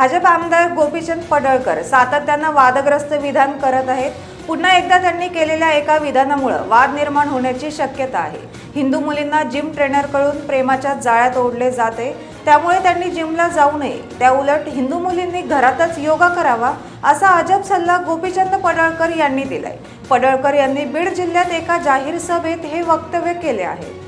भाजप आमदार गोपीचंद पडळकर सातत्यानं वादग्रस्त विधान करत आहेत. पुन्हा एकदा त्यांनी केलेल्या एका विधानामुळं वाद निर्माण होण्याची शक्यता आहे. हिंदू मुलींना जिम ट्रेनरकडून प्रेमाच्या जाळ्यात ओढले जाते. त्यामुळे त्यांनी जिमला जाऊ नये. त्या उलट हिंदू मुलींनी घरातच योगा करावा असा अजब सल्ला गोपीचंद पडळकर यांनी दिलाय. पडळकर यांनी बीड जिल्ह्यात एका जाहीर सभेत हे वक्तव्य केले आहे.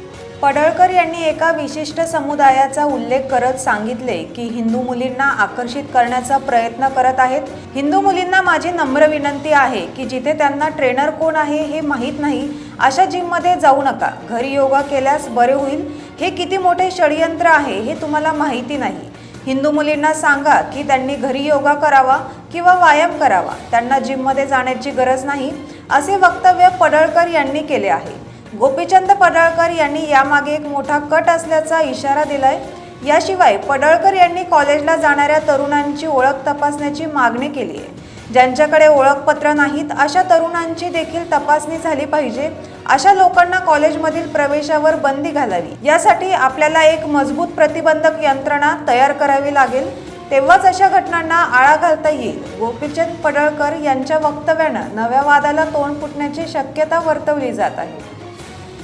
पडळकर यांनी एका विशिष्ट समुदायाचा उल्लेख करत सांगितले की हिंदू मुलींना आकर्षित करण्याचा प्रयत्न करत आहेत. हिंदू मुलींना माझी नम्र विनंती आहे की जिथे त्यांना ट्रेनर कोण आहे हे माहीत नाही अशा जिममध्ये जाऊ नका. घरी योगा केल्यास बरे होईल. हे किती मोठे षडयंत्र आहे हे तुम्हाला माहिती नाही. हिंदू मुलींना सांगा की त्यांनी घरी योगा करावा किंवा व्यायाम करावा. त्यांना जिममध्ये जाण्याची गरज नाही असे वक्तव्य पडळकर यांनी केले आहे. गोपीचंद पडळकर यांनी यामागे एक मोठा कट असल्याचा इशारा दिलाय. याशिवाय पडळकर यांनी कॉलेजला जाणाऱ्या तरुणांची ओळख तपासण्याची मागणी केली आहे. ज्यांच्याकडे ओळखपत्र नाहीत अशा तरुणांची देखील तपासणी झाली पाहिजे. अशा लोकांना कॉलेजमधील प्रवेशावर बंदी घालावी. यासाठी आपल्याला एक मजबूत प्रतिबंधक यंत्रणा तयार करावी लागेल. तेव्हाच अशा घटनांना आळा घालता येईल. गोपीचंद पडळकर यांच्या वक्तव्यानं नव्या वादाला तोंड फुटण्याची शक्यता वर्तवली जात आहे.